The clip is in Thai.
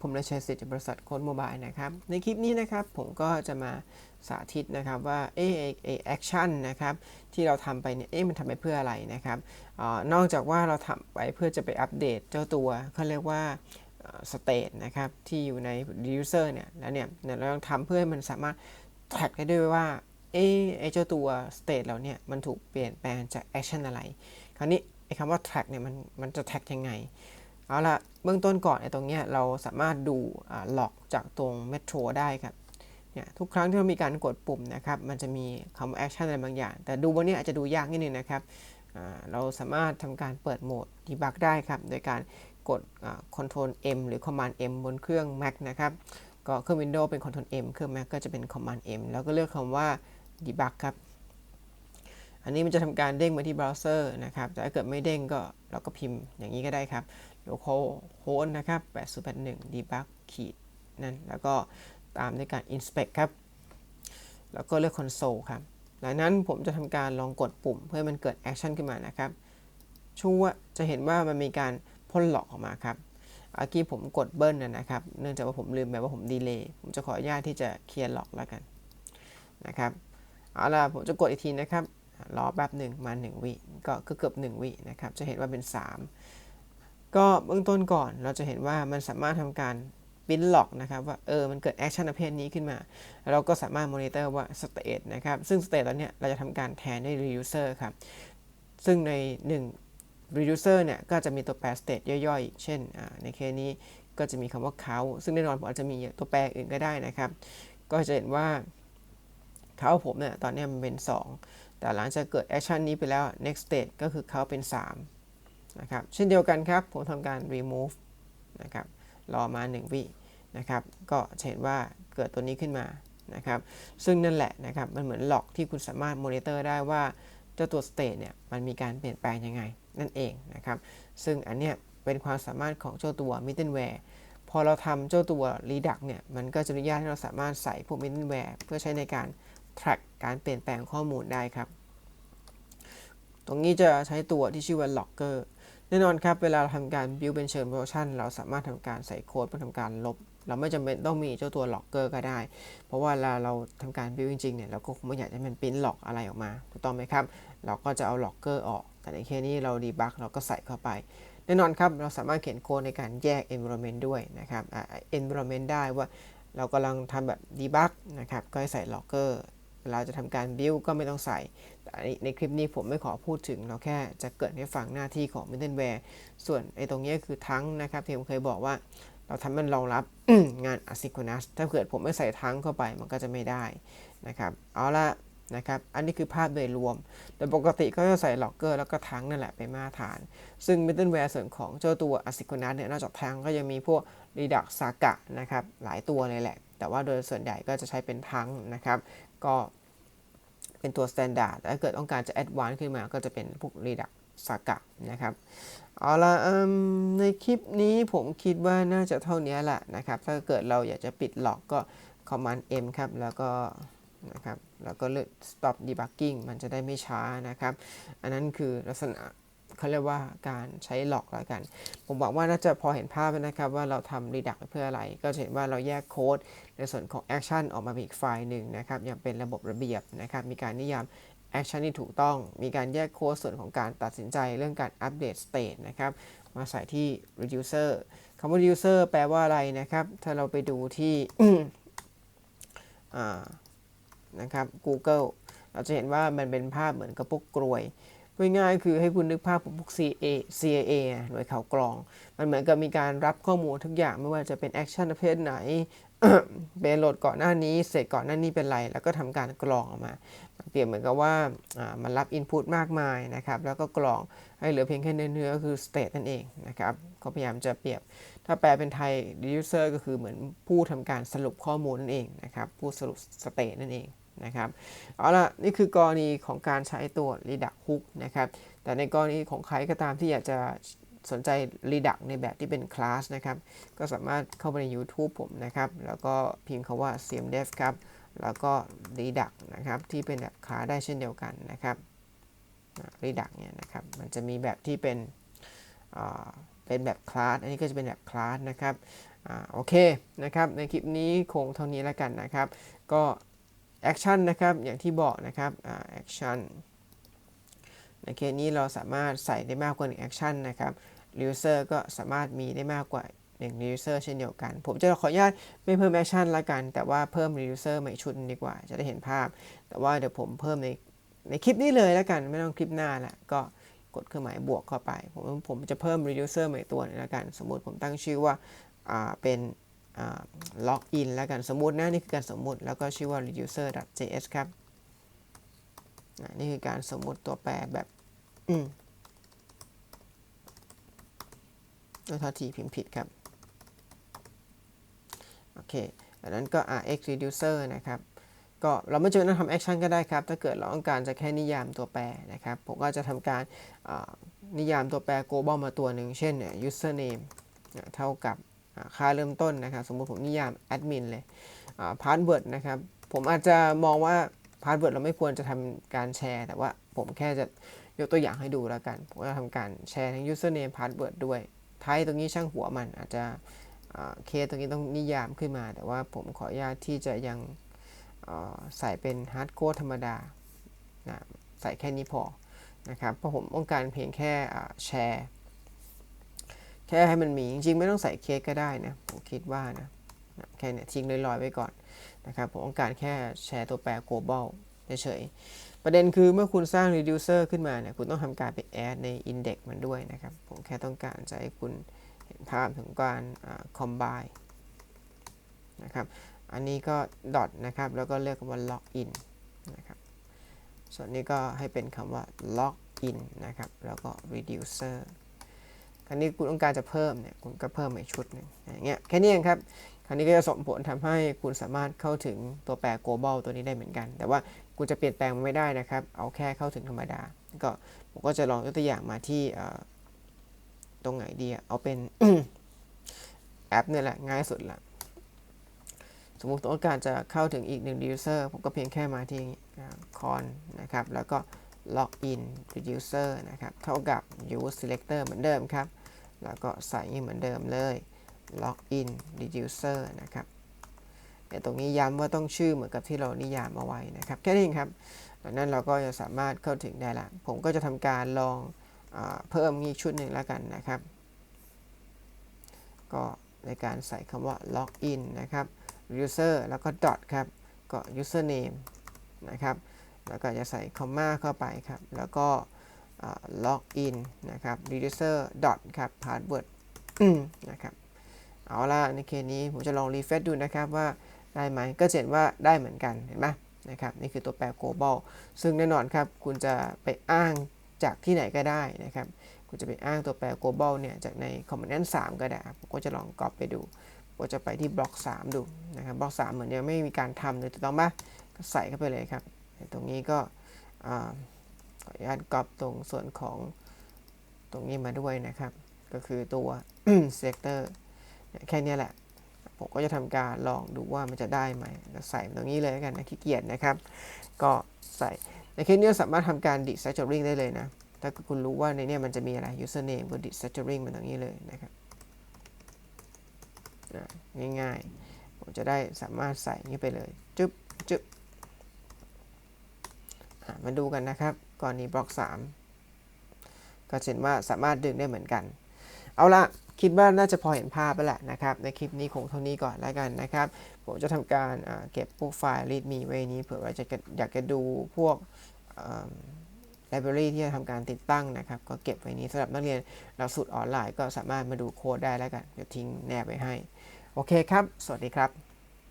ผมนายชัยสิทธิ์จากบริษัทโค้ดโมบายนะครับ ในคลิปนี้นะครับผมก็จะมาสาธิตนะครับว่าเอเอเอแอคชั่นนะครับที่เราทำไปเนี่ยเอ๊ะมันทำไปเพื่ออะไรนะครับอานอกจากว่าเราทำไปเพื่อจะไปอัปเดตเจ้าตัวเขาเรียกว่าสเตตนะครับที่อยู่ใน user เนี่ยแล้วเนี่ยเราต้องทำเพื่อให้มันสามารถ track ได้ด้วยว่าเอไอเจ้าตัว state เราเนี่ยมันถูกเปลี่ยนแปลงจาก action อะไร คราวนี้ไอคำว่า track เนี่ยมันมันจะ track ยังไง เอาละเบื้องต้นก่อนไอ้ตรงเนี้ยเราสามารถดูหลอกจากตรงเมโทรได้ครับเนี่ยทุกครั้งที่เรามีการกดปุ่มนะครับ มันจะมีคำว่าแอคชั่นอะไรบางอย่าง แต่ดูวันนี้อาจจะดูยากนิดนึงนะครับเราสามารถทำการเปิดโหมด debug ได้ครับ โดยการกด Ctrl M หรือ Command M บนเครื่อง Mac นะครับ ก็เครื่อง Windows เป็น Ctrl M เครื่อง Mac ก็จะเป็น Command M แล้วก็เลือกคำว่า debug ครับ อันนี้มันจะทำการเด้งมาที่เบราว์เซอร์นะครับ แต่ถ้าเกิดไม่เด้งก็เราก็พิมพ์อย่างนี้ก็ได้ครับ localhost นะครับ 8081 debug ขีดนั่น แล้วก็ตามด้วยการ inspect ครับ แล้วก็เลือก console ครับ หลังนั้นผมจะทำการลองกดปุ่มเพื่อให้มันเกิด action ขึ้นมานะครับชูว่าจะเห็นว่ามันมีการพ่นหลอกออกมาครับเมื่อกี้ผมกดเบิ้ลนะครับ เนื่องจากว่าผมลืมไปว่าผมดีเลย์ ผมจะขออนุญาตที่จะเคลียร์หลอกแล้วกันนะครับ เอาล่ะผมจะกดอีกทีนะครับ รอแป๊บหนึ่งมา 1 วิ ก็เกือบ1วินะครับ จะเห็นว่าเป็น 3 ก็เบื้องต้นก่อนเราจะเห็นว่ามันสามารถทำการปิ้นหลอกนะครับว่าเออมันเกิดแอคชั่นประเภทนี้ขึ้นมา เราก็สามารถมอนิเตอร์ว่าสเตตนะครับซึ่งสเตตแล้วเนี่ยเราจะทำการแทนด้วย reducer ครับ ซึ่งใน 1 reducer เนี่ยก็จะมีตัวแปร state ย่อยๆ เช่นในเคสนี้ก็จะมีคำว่า count ซึ่งแน่นอนผมอาจจะมีตัวแปรอื่นก็ได้นะครับ ก็จะเห็นว่าเขาผมเนี่ยตอนนี้มันเป็น 2 แต่หลังจากเกิดแอคชั่นนี้ไปแล้ว next state ก็คือเขาเป็น 3 นะครับเช่นเดียวกันครับผมทำการ remove นะครับรอมา 1 วินะครับก็เห็นว่าเกิดตัวนี้ขึ้นมานะครับซึ่งนั่นแหละนะครับมันเหมือนหลอกที่คุณสามารถมอนิเตอร์ได้ว่าเจ้าตัว state เนี่ยมันมีการเปลี่ยนแปลงยังไงนั่นเองนะครับซึ่งอันเนี้ยเป็นความสามารถของเจ้าตัว middleware พอเราทำเจ้าตัว Redux เนี่ยมันก็จะอนุญาตให้เราสามารถใส่พวก middleware เพื่อใช้ในการ track การเปลี่ยนแปลงข้อมูลได้ครับ ตรงนี้จะใช้ตัวที่ชื่อว่า logger แน่นอนครับ เวลาเราทำการ build เป็นเชิง version เราสามารถทำการใส่โค้ดเพื่อทำการลบ เราไม่จำเป็นต้องมีเจ้าตัว logger ก็ได้ เพราะว่าเวลาเราทำการ build จริงๆเนี่ยเราก็คงไม่อยากให้มันปริ้นหลอกอะไรออกมา ถูกต้องไหมครับ เราก็จะเอา logger ออก แต่ในเคสนี้เรา debug เราก็ใส่เข้าไป แน่นอนครับ เราสามารถเขียนโค้ดในการแยก environment ด้วยนะครับ environment ได้ว่าเรากำลังทำแบบ debug นะครับ ก็ให้ใส่ logger เวลาจะทำการ build ก็ไม่ต้องใส่ แต่ในคลิปนี้ผมไม่ขอพูดถึง เราแค่จะเกิดให้ฟังหน้าที่ของ middleware ส่วนไอ้ตรงนี้คือทั้งนะครับที่ผมเคยบอกว่า เราทำมันรองรับงาน asynchronous ถ้าเกิดผมไม่ใส่ทั้งเข้าไปมันก็จะไม่ได้นะครับเอาละนะครับ อันนี้คือภาพโดยรวม โดยปกติก็จะใส่ logger แล้วก็ทั้งนั่นแหละเป็นมาตรฐาน ซึ่ง middleware ส่วนของเจ้าตัว asynchronous เนี่ย นอกจากทั้งก็ยังมีพวก redux saga นะครับ หลายตัวเลยแหละ แต่ว่าโดยส่วนใหญ่ก็จะใช้เป็นทั้งนะครับ ก็เป็นตัว standard ถ้าเกิดต้องการจะ advance ขึ้นมาก็จะเป็นพวก redux saga นะครับ เอาละในคลิปนี้ผมคิดว่าน่าจะเท่านี้แหละนะครับ ถ้าเกิดเราอยากจะปิดหลอกก็ command M ครับ แล้วก็นะครับ แล้วก็เลือก stop debugging มันจะได้ไม่ช้านะครับ อันนั้นคือลักษณะ เขาเรียกว่าการใช้หลอกแล้วกัน ผมบอกว่าน่าจะพอเห็นภาพนะครับว่าเราทำ reduct เพื่ออะไร ก็จะเห็นว่าเราแยกโค้ดในส่วนของ action ออกมาเป็นอีกไฟล์หนึ่งนะครับอย่างเป็นระบบระเบียบนะครับมีการนิยาม action ที่ถูกต้อง มีการแยกโค้ดส่วนของการตัดสินใจเรื่องการอัปเดต state นะครับมาใส่ที่ reducer คำว่า reducer แปลว่าอะไรนะครับ ถ้าเราไปดูที่นะครับ Google เราจะเห็นว่ามันเป็นภาพเหมือนกับพวกกลวย ง่ายๆคือให้คุณนึกภาพพวก CIA CIA หน่วยข่าวกรอง มันเหมือนกับมีการรับข้อมูลทุกอย่างไม่ว่าจะเป็นแอคชั่นประเภทไหนเป็นโหลดก่อนหน้านี้ เสร็จก่อนหน้านี้เป็นไร แล้วก็ทำการกรองออกมาเปรียบเหมือนกับว่ามันรับอินพุตมากมายนะครับ แล้วก็กรองให้เหลือเพียงแค่เนื้อๆคือ state นั่นเองนะครับเขาพยายามจะเปรียบ ถ้าแปลเป็นไทย user ก็คือเหมือนผู้ทำการสรุปข้อมูลนั่นเองนะครับ ผู้สรุป state นั่นเอง นะครับเอาละนี่คือกรณีของการใช้ตัว Redux Hook นะครับแต่ในกรณีของใครก็ตามที่อยากจะสนใจ Redux ในแบบที่เป็นคลาสนะครับก็สามารถเข้าไปใน YouTube ผมนะครับ แล้วก็พิมพ์คาว่า cmdev ครับ แล้วก็ Redux นะครับที่เป็นแบบคลาสได้เช่นเดียวกันนะครับ Redux เนี่ยนะครับมันจะมีแบบที่เป็นเป็นแบบคลาส อันนี้ก็จะเป็นแบบคลาสนะครับอโอเคนะครับ ในคลิปนี้คงเท่านี้แล้วกันนะครับ ก็ แอคชั่นนะครับ อย่างที่บอกนะครับแอคชั่นในเคสนี้เราสามารถใส่ได้มากกว่า1แอคชั่นนะครับรีวิเซอร์ก็สามารถมีได้มากกว่า1รีวิเซอร์เช่นเดียวกัน ผมจะขออนุญาตไม่เพิ่มแอคชั่นละกัน แต่ว่าเพิ่มรีวิเซอร์ใหม่ชุดดีกว่า จะได้เห็นภาพ แต่ว่าเดี๋ยวผมเพิ่มในในคลิปนี้เลยแล้วกัน ไม่ต้องคลิปหน้าละก็กดเครื่องหมายบวกเข้าไป ผมผมจะเพิ่ม reducer ใหม่ตัวนึงแล้วกัน สมมติผมตั้งชื่อว่าเป็น ล็อกอินแล้วกันสมมตินะนี่คือการสมมติแล้วก็ชื่อว่า reducer.js ครับนี่คือการสมมติตัวแปรแบบอืมด้วยทอทีพิมพ์ผิดครับ โอเคดังนั้นก็ rx reducer นะครับ ก็เราไม่จำเป็นต้องทำแอคชั่นก็ได้ครับ ถ้าเกิดเราต้องการจะแค่นิยามตัวแปรนะครับ ผมก็จะทำการนิยามตัวแปร global มาตัวหนึ่ง เช่นเนี่ย username เท่ากับ ค่าเริ่มต้นนะครับ สมมุติผมนิยาม admin เลย password นะครับ ผมอาจจะมองว่า password เราไม่ควรจะทำการแชร์ แต่ว่าผมแค่จะยกตัวอย่างให้ดูแล้วกัน ผมจะทำการแชร์ทั้ง username password ด้วยไทยตรงนี้ช่างหัวมันอาจจะเคสตรงนี้ต้องนิยามขึ้นมา แต่ว่าผมขออนุญาตที่จะยังใส่เป็นฮาร์ดโค้ดธรรมดานะใส่แค่นี้พอนะครับ เพราะผมต้องการเพียงแค่แชร์ แค่ให้มันมีจริงๆไม่ต้องใส่เคสก็ได้นะผมคิดว่านะแค่นี้ทิ้งลอยๆไว้ก่อนนะครับผมต้องการแค่แชร์ตัวแปร global เฉยๆประเด็นคือเมื่อคุณสร้าง reducer ขึ้นมาเนี่ยคุณต้องทำการไป add ใน index มันด้วยนะครับ ผมแค่ต้องการจะให้คุณเห็นภาพถึงการ combine นะครับอันนี้ก็ dot นะครับแล้วก็เรียกว่า login นะครับส่วนนี้ก็ให้เป็นคำว่า login นะครับแล้วก็ reducer คราวนี้คุณต้องการจะเพิ่มเนี่ยคุณก็เพิ่มอีกชุดหนึ่งอย่างเงี้ยแค่นี้เองครับคราวนี้ก็จะส่งผลทำให้คุณสามารถเข้าถึงตัวแปร global ตัวนี้ได้เหมือนกัน แต่ว่าคุณจะเปลี่ยนแปลงมันไม่ได้นะครับ เอาแค่เข้าถึงธรรมดา ก็ผมก็จะลองยกตัวอย่างมาที่ตรงไหนดีเอาเป็นแอปเนี่ยแหละง่ายสุดละสมมติต้องการจะเข้าถึงอีกหนึ่ง user ผมก็เพียงแค่มาที่ con นะครับ แล้วก็ login reducer นะครับ เท่ากับ use selector เหมือนเดิมครับ แล้วก็ใส่เหมือนเดิมเลย login reducer นะครับแต่ตรงนี้ย้ำว่าต้องชื่อเหมือนกับที่เรานิยามเอาไว้นะครับ แค่นี้ครับดังนั้นเราก็จะสามารถเข้าถึงได้ละ ผมก็จะทำการลองอเพิ่มอีกชุดหนึ่งแล้วกันนะครับ ก็ในการใส่คำว่า login นะครับ user แล้วก็ dot ครับ ก็ username นะครับ แล้วก็จะใส่คอมมาเข้าไปครับ แล้วก็ login นนะครับ user dot ครับ password นะครับ เอาละในเคสนี้ผมจะลองรีเฟซดูนะครับว่าได้ไหมก็เห็นว่าได้เหมือนกันเห็นไหมนะครับนี่คือตัวแปร global ซึ่งแน่นอนครับ คุณจะไปอ้างจากที่ไหนก็ได้นะครับ คุณจะไปอ้างตัวแปร global เนี่ยจากใน component 3 ก็ได้ผมก็จะลองกรอบไปดูก็จะไปที่บล็อก 3 ดูนะครับบล็อก 3 เหมือนยังไม่มีการทำเลยถูกต้องปะก็ใส่เข้าไปเลยครับ ตรงนี้ก็ ขออนุญาตกรอบตรงส่วนของตรงนี้มาด้วยนะครับ ก็คือตัว selector แค่นี้แหละ ผมก็จะทำการลองดูว่ามันจะได้ไหมก็ใส่ตรงนี้เลยกันนะขี้เกียจนะครับ ก็ใส่ในเคสนี้สามารถทำการ d e s t r u c t u r i n g ได้เลยนะ ถ้าคุณรู้ว่าในนี้มันจะมีอะไร username ก็ d e s t r u c t u r i n g มันตรงนี้เลยนะครับง่ายๆ ผมจะได้สามารถใส่นี้ไปเลย จึ๊บจึ๊บมาดูกันนะครับ กรณีบล็อก 3 ก็เห็นว่าสามารถดึงได้เหมือนกัน เอาละคิดว่าน่าจะพอเห็นภาพไปแล้วนะครับ ในคลิปนี้คงเท่านี้ก่อนแล้วกันนะครับ ผมจะทำการเก็บพวกไฟล์ readme ไว้นี้เผื่อว่าจะอยากจะดูพวกไลบรารีที่จะทำการติดตั้งนะครับ ก็เก็บไว้นี้สำหรับนักเรียนหลักสูตรออนไลน์ก็สามารถมาดูโค้ดได้แล้วกันเดี๋ยวทิ้งแนบไว้ให้ โอเคครับ สวัสดีครับ